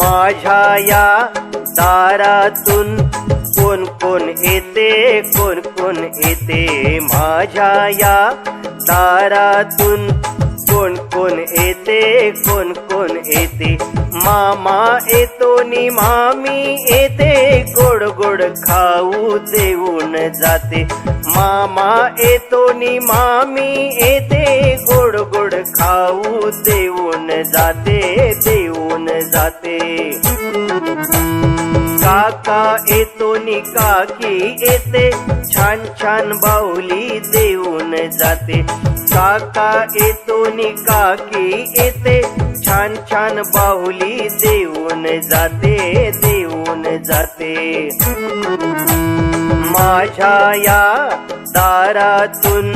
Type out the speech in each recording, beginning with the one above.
माझ्या या दारातून कोण कोण येते कोण कोण येते? माझ्या या दारातून कोण कोण येते कोण कोण येते? मामा येतो नि मामी येते गोड गोड खाऊ देऊन जाते. मामा येतो नि मामी येते गोड गोड खाऊ देऊन जाते देऊन जाते. काका येतो नि काकी येते छान छान बाहुली देऊन जाते. काका येतो नि काकी येते. छान छान बाहुली देऊन जाते देऊन जाते. माझ्या या दारातून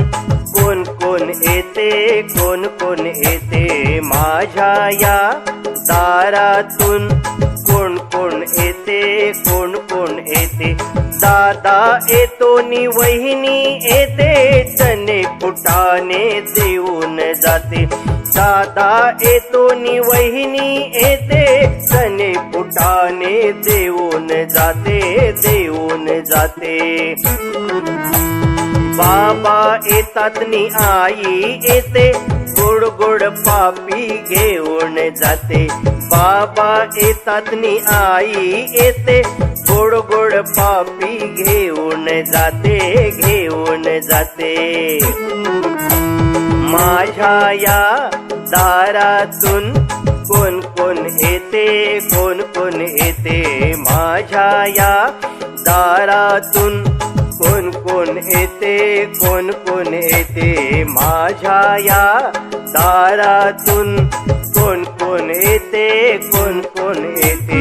कोण कोण येते कोण कोण येते? माझ्या या दारातून कोण कोण येते कोण कोण येते? दादा येतो नि वहिनी येते चने फुटाने देऊन जाते. दादा येतो नि वहिनी येते चने फुटाने देऊन जाते देऊन जाते. बाबा येतात नि आई येते गोड गोड पापी घेऊन जाते. बाबा येतात नि आई येते. गोड गोड पापी घेऊन जाते घेऊन जाते. माझ्या या दारातून कोण कोण येते कोण कोण येते? माझ्या या दारातून कोण कोण येते कोण कोण येते? माझ्या या दारातून कोण कोण येते कोण कोण येते?